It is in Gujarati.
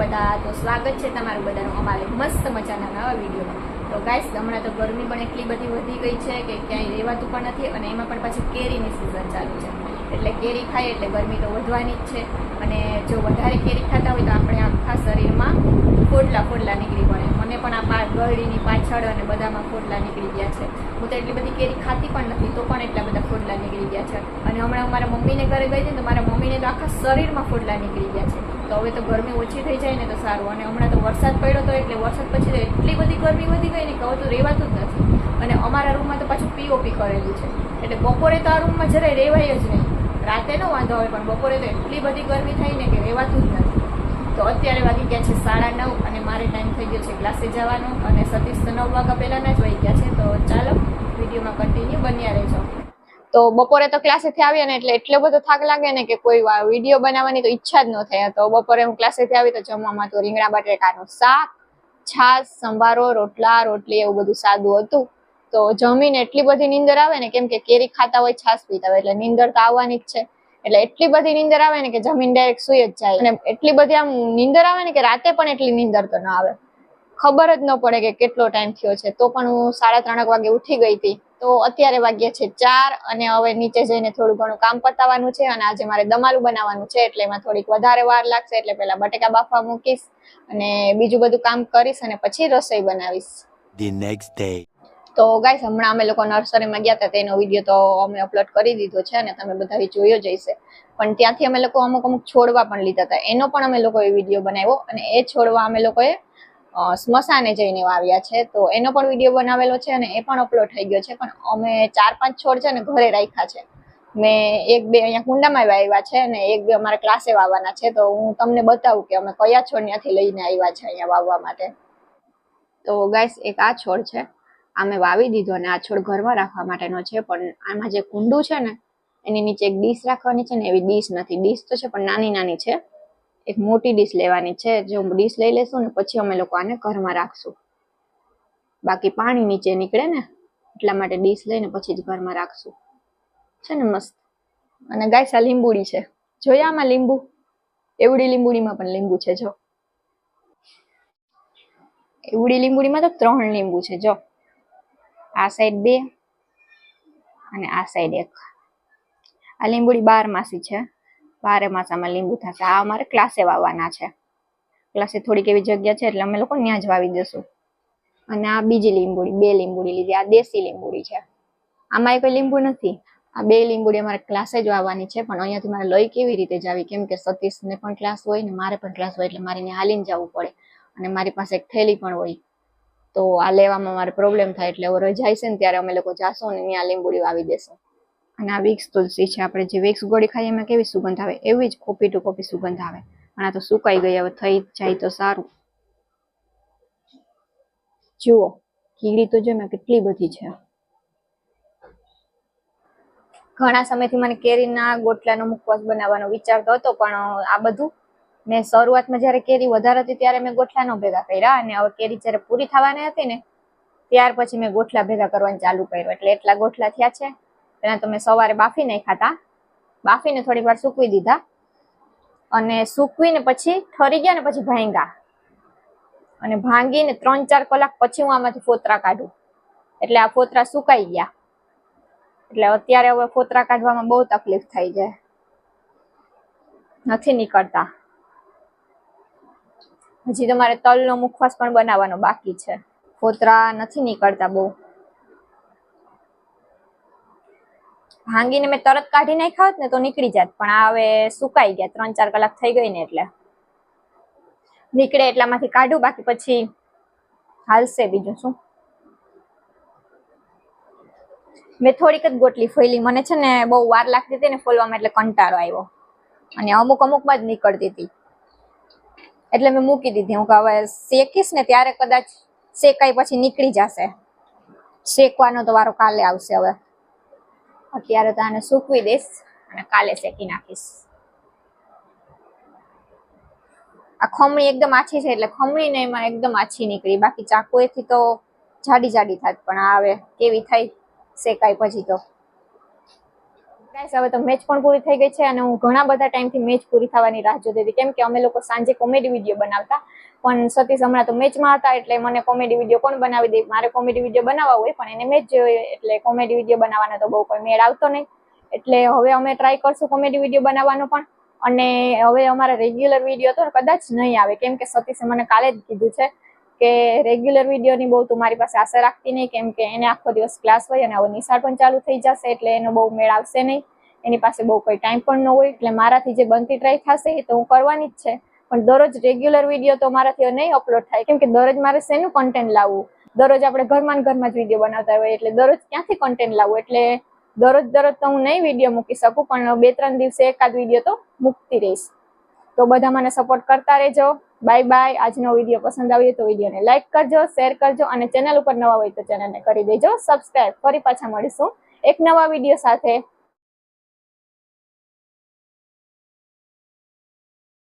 બધા તો સ્વાગત છે તમારું બધાનું અમારે મસ્ત મજાના નવા વિડીયોમાં. તો ગાઈસ હમણાં તો ગરમી પણ એટલી બધી વધી ગઈ છે કે ક્યાંય રહેવાતું પણ નથી અને એમાં પણ પાછી કેરીની સિઝન ચાલુ છે. એટલે કેરી ખાઈએ એટલે ગરમી તો વધવાની જ છે. અને જો વધારે કેરી ખાતા હોય તો આપણે આખા શરીરમાં ફોડલા ફોડલા નીકળી પડે. મને પણ આ ગરડીની પાછળ અને બધામાં ફોડલા નીકળી ગયા છે. હું તો એટલી બધી કેરી ખાતી પણ નથી, તો પણ એટલા બધા ફોડલા નીકળી ગયા છે. અને હમણાં મારા મમ્મીને ઘરે ગઈ હતી તો મારા મમ્મીને તો આખા શરીરમાં ફોડલા નીકળી ગયા છે. તો હવે તો ગરમી ઓછી થઈ જાય ને તો સારું. અને હમણાં તો વરસાદ પડ્યો તો એટલે વરસાદ પછી તો એટલી બધી ગરમી વધી ગઈ ને કે હવે તો રહેવાતું જ નથી. અને અમારા રૂમમાં તો પાછું પીઓપી કરેલું છે. એટલે બપોરે તો આ રૂમમાં જરાય રહેવાય જ નહીં. રાતે ન વાંધો હોય પણ બપોરે તો એટલી બધી ગરમી થઈ ને કે રહેવાતું જ નથી. તો અત્યારે વાગી ગયા છે સાડા નવ અને મારે ટાઈમ થઈ ગયો છે ક્લાસે જવાનો. અને સતીશ તો નવ વાગ્યા પહેલાંના જ વહી ગયા છે. તો ચાલો, વિડીયોમાં કન્ટિન્યુ બન્યા રહેજો. તો બપોરે તો ક્લાસેથી આવીએ ને એટલે એટલો બધો થાક લાગે ને કે કોઈ વીડિયો બનાવવાની તો ઈચ્છા જ ન થાય. તો બપોરે હું ક્લાસેથી આવી તો જમવામાં તો રીંગણા, બટેકાનું શાક, છાશ, સંભારો, રોટલા, રોટલી એવું બધું સાદું હતું. તો જમીને એટલી બધી નીંદર આવે ને કેમ કે કેરી ખાતા હોય, છાશ પીતા હોય, એટલે નીંદર તો આવવાની જ છે. એટલે એટલી બધી નીંદર આવે ને કે જમીન ડાયરેક્ટ સુઈ જ જાય. અને એટલી બધી આમ નીંદર આવે ને કે રાતે પણ એટલી નીંદર તો ના આવે. ખબર જ ન પડે કે કેટલો ટાઈમ થયો છે. તો પણ હું સાડા ત્રણેક વાગે ઉઠી ગઈ હતી. તો અત્યારે વાગ્યા છે ચાર અને હવે નીચે જઈને થોડું ઘણું કામ પતાવવાનું છે અને આજે મારે દમાલું બનાવવાનું છે એટલે એમાં થોડીક વધારે વાર લાગશે એટલે પેલા બટેકા બાફવા મૂકીશ અને બીજું બધું કામ કરીશ અને પછી રસોઈ બનાવીશ. The next day. તો ગાઈસ હમણાં અમે લોકો નર્સરીમાં ગયા હતા તેનો વીડિયો તો અમે અપલોડ કરી દીધો છે અને તમે બધા જોયો જ હશે. પણ ત્યાંથી અમે લોકો અમુક અમુક છોડવા પણ લીધા હતા. એનો પણ અમે લોકોએ વીડિયો બનાવ્યો અને એ છોડવા અમે લોકોએ સ્મશાને જઈને વાવ્યા છે. તો એનો પણ વીડિયો બનાવેલો છે અને એ પણ અપલોડ થઈ ગયો છે. પણ અમે ચાર પાંચ છોડ છે ને ઘરે રાખ્યા છે. મેં એક બે અહીંયા કુંડામાં વાવ્યા છે અને એક બે અમારા ક્લાસે વાવવાના છે. તો હું તમને બતાવું કે અમે કયા છોડ ત્યાંથી લઈને આવ્યા છે અહીંયા વાવવા માટે. તો ગાઈસ એક આ છોડ છે. આ મેં વાવી દીધો અને આ છોડ ઘરમાં રાખવા માટેનો છે. પણ આમાં જે કુંડું છે ને, એની નીચે એક ડીશ રાખવાની છે ને, એવી ડીશ નથી. ડીશ તો છે, પણ નાની નાની છે. એક મોટી ડીશ લેવાની છે. જો ડીશ લઈ લેશું ને પછી અમે લોકો આને ઘરમાં રાખશું. બાકી પાણી નીચે નીકળે ને, એટલા માટે ડીશ લઈને પછી જ ઘરમાં રાખશું. છે ને મસ્ત. અને ગાય આ લીંબુડી છે. જોયા આમાં લીંબુ? એવડી લીંબુડીમાં પણ લીંબુ છે, જો. એવડી લીંબુડીમાં તો ત્રણ લીંબુ છે, જો. આ સાઈડ બે અને આ સાઈડ એક. આ લીંબુડી બાર માસી છે. બારે માસામાં લીંબુ થશે. આ અમારે ક્લાસે વાવવાના છે. ક્લાસે થોડીક એવી જગ્યા છે એટલે અમે લોકો ત્યાં જ વાવી દેશું અને આ બીજી લીંબુડી, બે લીંબુડી લીધી. આ દેશી લીંબુડી છે. આમાં કોઈ લીંબુ નથી. આ બે લીંબુડી અમારે ક્લાસે જ વાવવાની છે, પણ અહીંયાથી મારે લઈ કેવી રીતે જાવી? કેમ કે સતીશને પણ ક્લાસ હોય ને મારે પણ ક્લાસ હોય એટલે મારે ત્યાં હાલીને જવું પડે. અને મારી પાસે એક થેલી પણ હોય. તો આ લેવામાં મારે પ્રોબ્લેમ થાય એટલે હવે રજાય છે ને ત્યારે અમે લોકો જાશું અને ત્યાં લીંબુડી વાવી દેશું. અને આ વિક્સ તુલસી છે. આપણે જે વિક્સ ગોળી ખાઈએ એમાં કેવી સુગંધ આવે? એવી જ કોપી ટુ કોપી સુગંધ આવે. પણ તો સુકાઈ ગઈ, હવે થઈ જાય તો સારું. જુઓ, કીડી તો જો મેં કેટલી બધી છે. ઘણા સમયથી મને કેરીના ગોટલાનો મુખવાસ બનાવવાનો વિચાર તો હતો, પણ આ બધું મેં શરૂઆતમાં જ્યારે કેરી વધારે હતી ત્યારે મેં ગોઠલાનો ભેગા કર્યા અને હવે કેરી જ્યારે પૂરી થવાની હતી ને, ત્યાર પછી મેં ગોઠલા ભેગા કરવાનું ચાલુ કર્યું. એટલે એટલા ગોઠલા થયા છે. એના તમે સવારે બાફી નાખ્યા હતા બાફીને થોડીક વાર સૂકવી દીધા. અને સૂકવીને પછી ઠરી ગયા ને પછી ભાંગ્યા. અને ભાંગીને ત્રણ ચાર કલાક પછી હું આમાંથી ફોતરા કાઢું. એટલે આ ફોતરા સુકાઈ ગયા. એટલે અત્યારે હવે ફોતરા કાઢવામાં બહુ તકલીફ થઈ જાય. નથી નીકળતા. હજી તમારે તલનો મુખવાસ પણ બનાવવાનો બાકી છે. ફોતરા નથી નીકળતા બહુ. ભાંગીને મેં તરત કાઢી નાખ્યા હોત ને તો નીકળી જાત. પણ આ હવે સુકાઈ ગયા ત્રણ ચાર કલાક થઈ ગઈ ને એટલે. નીકળે એટલામાંથી કાઢું, બાકી પછી હાલશે બીજું શું. મેં થોડીક જ ગોટલી ફોલી મને છે ને બહુ વાર લાગતી હતી ને ફોલવામાં એટલે કંટાળો આવ્યો. અને અમુક અમુકમાં જ નીકળતી હતી. એટલે મેં મૂકી દીધી. હું કે હવે શેકીશ ને ત્યારે કદાચ શેકાઈ પછી નીકળી જશે. શેકવાનો તો વારો કાલે આવશે હવે. અત્યારે તો આને સૂકવી દઈશ અને કાલે શેકી નાખીશ. આ ખમણી એકદમ આછી છે એટલે ખમણી ને એમાં એકદમ આછી નીકળી. બાકી ચાકુએથી તો જાડી જાડી થાત, પણ આવે કેવી થાય શેકાય પછી તો. ગાઈસ હવે તો મેચ પણ પૂરી થઈ ગઈ છે અને હું ઘણા બધા ટાઈમથી મેચ પૂરી થવાની રાહ જોતી હતી. કેમ કે અમે લોકો સાંજે કોમેડી વીડિયો બનાવતા. પણ સતીશ હમણાં તો મેચમાં હતા એટલે મને કોમેડી વીડિયો કોણ બનાવી દે? મારે કોમેડી વીડિયો બનાવવા હોય, પણ એને મેચ જોઈએ એટલે કોમેડી વીડિયો બનાવવાનો તો બહુ કોઈ મેળ આવતો નહીં. એટલે હવે અમે ટ્રાય કરશું કોમેડી વીડિયો બનાવવાનો પણ. અને હવે અમારા રેગ્યુલર વીડિયો તો કદાચ નહીં આવે. કેમ કે સતીશે મને કાલે જ કીધું છે કે રેગ્યુલર વિડીયોની બહુ તું મારી પાસે આશા રાખતી નહીં, કેમ કે એને આખો દિવસ ક્લાસ હોય અને હવે નિશાળ પણ ચાલુ થઈ જશે એટલે એનો બહુ મેળ આવશે નહીં. એની પાસે બહુ કોઈ ટાઈમ પણ ન હોય, એટલે મારાથી જે બનતી ટ્રાય થશે એ તો હું કરવાની જ છે. પણ દરરોજ રેગ્યુલર વીડિયો તો મારાથી નહીં અપલોડ થાય, કેમ કે દરરોજ મારે શેનું કન્ટેન્ટ લાવવું? દરરોજ આપણે ઘરમાં ઘરમાં જ વીડિયો બનાવતા હોય એટલે દરરોજ ક્યાંથી કન્ટેન્ટ લાવવું? એટલે દરરોજ દરરોજ તો હું નહીં વીડિયો મૂકી શકું, પણ બે ત્રણ દિવસે એકાદ વીડિયો તો મૂકતી રહીશ. તો બધા મને સપોર્ટ કરતા રહેજો. Bye bye. આજનો વીડિયો પસંદ આવ્યો તો વિડીયોને લાઇક કરજો, શેર કરજો અને ચેનલ ઉપર નવા હોય તો ચેનલને કરી દેજો. સબસ્ક્રાઈબ ફરી પાછા મળીશું એક નવા વીડિયો સાથે.